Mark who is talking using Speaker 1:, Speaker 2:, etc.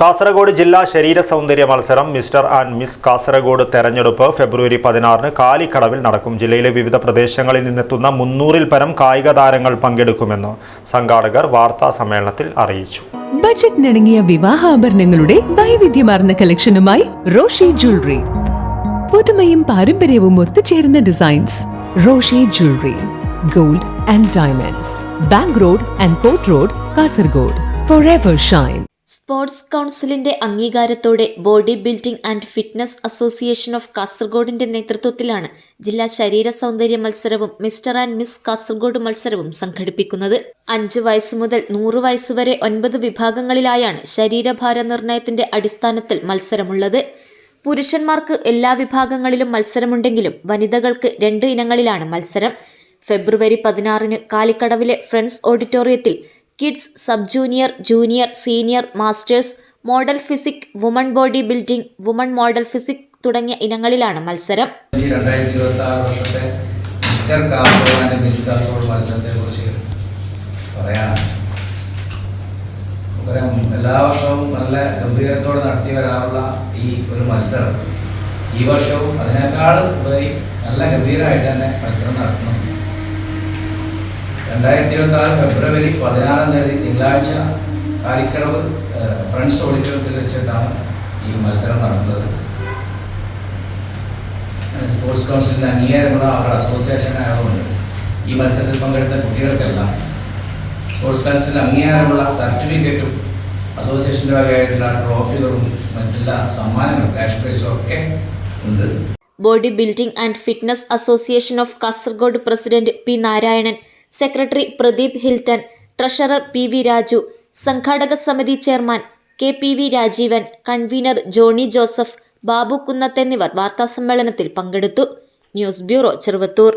Speaker 1: കാസർഗോഡ് ജില്ലാ ശരീര സൗന്ദര്യ മത്സരം മിസ്റ്റർ ആൻഡ് മിസ് കാസർഗോഡ് തെരഞ്ഞെടുപ്പ് ഫെബ്രുവരി പതിനാറിന് കാലിക്കടവിൽ നടക്കും. ജില്ലയിലെ വിവിധ പ്രദേശങ്ങളിൽ നിന്നെത്തുന്ന മുന്നൂറിൽ പരം കായിക താരങ്ങൾ പങ്കെടുക്കുമെന്ന് സംഘാടകർ വാർത്താ സമ്മേളനത്തിൽ അറിയിച്ചു.
Speaker 2: ബജറ്റിനിണങ്ങിയ വിവാഹാഭരണങ്ങളുടെ വൈവിധ്യമാർന്ന കളക്ഷനുമായി റോഷി ജ്വല്ലറി. പുതുമയും പാരമ്പര്യവും ഒത്തുചേർന്ന designs. Roshi jewellery gold and diamonds. Bank road and Kotte road Kasaragod. Forever shine
Speaker 3: sports കൗൺസിലിന്റെ അംഗീകാരത്തോടെ body building and fitness association of കാസർഗോഡിന്റെ നേതൃത്വത്തിലാണ് ജില്ലാ ശരീര സൗന്ദര്യ മത്സരവും മിസ്റ്റർ ആൻഡ് മിസ് കാസർഗോഡ് മത്സരവും സംഘടിപ്പിക്കുന്നത്. അഞ്ച് വയസ്സ് മുതൽ നൂറ് വയസ്സ് വരെ ഒൻപത് വിഭാഗങ്ങളിലായാണ് ശരീരഭാര നിർണയത്തിന്റെ അടിസ്ഥാനത്തിൽ മത്സരമുള്ളത്. പുരുഷന്മാർക്ക് എല്ലാ വിഭാഗങ്ങളിലും മത്സരമുണ്ടെങ്കിലും വനിതകൾക്ക് രണ്ട് ഇനങ്ങളിലാണ് മത്സരം. ഫെബ്രുവരി പതിനാറിന് കാലിക്കടവിലെ ഫ്രണ്ട്സ് ഓഡിറ്റോറിയത്തിൽ kids sub junior junior senior masters model physique woman body building woman model physique തുടങ്ങിയ ഇനങ്ങളിലാണ് മത്സരം.
Speaker 4: എല്ലാ വർഷവും നല്ല ഗംഭീരത്തോടെ നടത്തി വരാറുള്ള ഈ ഒരു മത്സരം. ഈ വർഷവും അതിനേക്കാൾ ഉപരി നല്ല ഗംഭീരമായിട്ട് തന്നെ മത്സരം നടത്തുന്നു രണ്ടായിരത്തി ഇരുപത്തി ആറ് ഫെബ്രുവരി പതിനാറാം തീയതി തിങ്കളാഴ്ച കാലിക്കടവ് ഫ്രണ്ട്സ് ഓഡിറ്റോറിയത്തിൽ വെച്ചിട്ടാണ് ഈ മത്സരം നടന്നത്. സ്പോർട്സ് കൗൺസിലിന്റെ അംഗീകാരമുള്ള അവരുടെ അസോസിയേഷൻ ആയതുകൊണ്ട് ഈ മത്സരത്തിൽ പങ്കെടുത്ത കുട്ടികൾക്കെല്ലാം സ്പോർട്സ് കൗൺസിലിന്റെ അംഗീകാരമുള്ള സർട്ടിഫിക്കറ്റും അസോസിയേഷന്റെ വകയായിട്ടുള്ള ട്രോഫികളും മറ്റെല്ലാ സമ്മാനങ്ങളും ക്യാഷ് പ്രൈസും ഒക്കെ ഉണ്ട്.
Speaker 3: Body building and fitness association of Kasaragod president P Narayanan secretary Pradeep Hilton treasurer P V Raju സംഘാടക സമിതി chairman K P V Rajeevan convener Johny Joseph Babu Kunnath എന്നിവർ വാർത്താസമ്മേളനത്തിൽ പങ്കെടുത്തു. News bureau Cheruvathur.